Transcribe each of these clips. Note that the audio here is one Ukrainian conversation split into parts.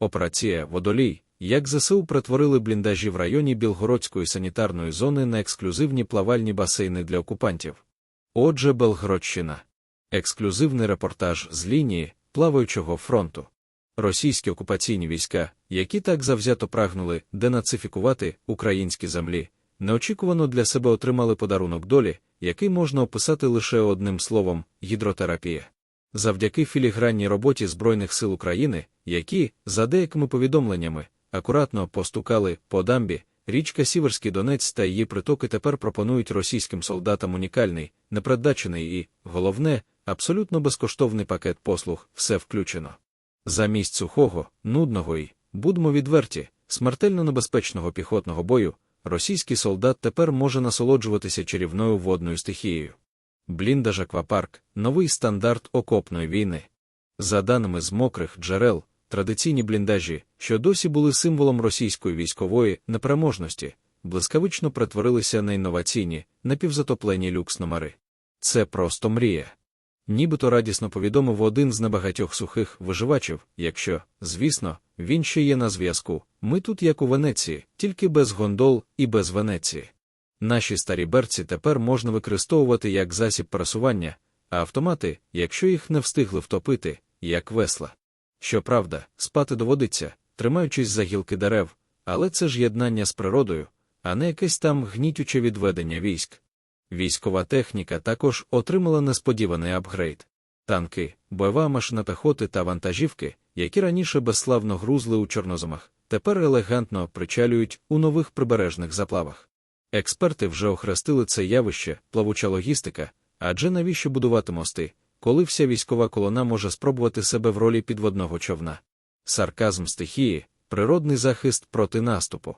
Операція Водолій, як ЗСУ перетворили бліндажі в районі Білгородської санітарної зони на ексклюзивні плавальні басейни для окупантів. Отже, Белгородщина. Ексклюзивний репортаж з лінії плаваючого фронту. Російські окупаційні війська, які так завзято прагнули денацифікувати українські землі, неочікувано для себе отримали подарунок долі, який можна описати лише одним словом гідротерапія. Завдяки філігранній роботі Збройних сил України, які, за деякими повідомленнями, акуратно постукали по дамбі, річка Сіверський Донець та її притоки тепер пропонують російським солдатам унікальний, непередбачений і, головне, абсолютно безкоштовний пакет послуг, все включено. Замість сухого, нудного і, будьмо відверті, смертельно небезпечного піхотного бою, російський солдат тепер може насолоджуватися чарівною водною стихією. Бліндаж Аквапарк новий стандарт окопної війни. За даними з мокрих джерел, традиційні бліндажі, що досі були символом російської військової непереможності, блискавично перетворилися на інноваційні, напівзатоплені люкс-номери. Це просто мрія. Нібито радісно повідомив один з небагатьох сухих виживачів, якщо, звісно, він ще є на зв'язку. Ми тут, як у Венеції, тільки без гондол і без Венеції. Наші старі берці тепер можна використовувати як засіб пересування, а автомати, якщо їх не встигли втопити, як весла. Щоправда, спати доводиться, тримаючись за гілки дерев, але це ж єднання з природою, а не якесь там гнітюче відведення військ. Військова техніка також отримала несподіваний апгрейд. Танки, бойова машина пехоти та вантажівки, які раніше безславно грузли у чорноземах, тепер елегантно причалюють у нових прибережних заплавах. Експерти вже охрестили це явище, плавуча логістика, адже навіщо будувати мости, коли вся військова колона може спробувати себе в ролі підводного човна. Сарказм стихії, природний захист проти наступу.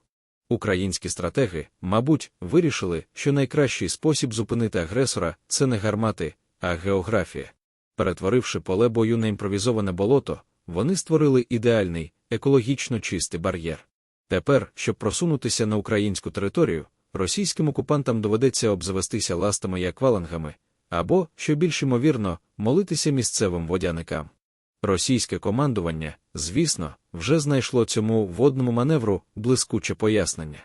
Українські стратеги, мабуть, вирішили, що найкращий спосіб зупинити агресора це не гармати, а географія. Перетворивши поле бою на імпровізоване болото, вони створили ідеальний, екологічно чистий бар'єр. Тепер, щоб просунутися на українську територію, російським окупантам доведеться обзавестися ластами як валангами, або, що більш ймовірно, молитися місцевим водяникам. Російське командування, звісно, вже знайшло цьому водному маневру блискуче пояснення.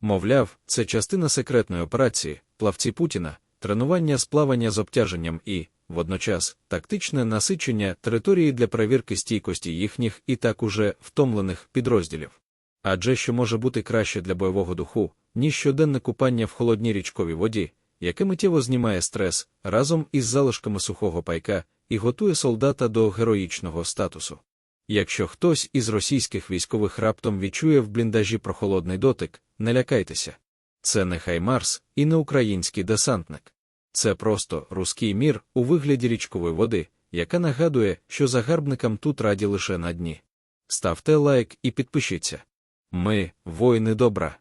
Мовляв, це частина секретної операції, плавці Путіна, тренування з плавання з обтяженням і, водночас, тактичне насичення території для перевірки стійкості їхніх і так уже втомлених підрозділів. Адже що може бути краще для бойового духу, ніж щоденне купання в холодній річковій воді, яке миттєво знімає стрес разом із залишками сухого пайка і готує солдата до героїчного статусу. Якщо хтось із російських військових раптом відчує в бліндажі прохолодний дотик, не лякайтеся. Це не Хаймарс і не український десантник. Це просто руський мір у вигляді річкової води, яка нагадує, що загарбникам тут раді лише на дні. Ставте лайк і підпишіться. Ми воїни добра.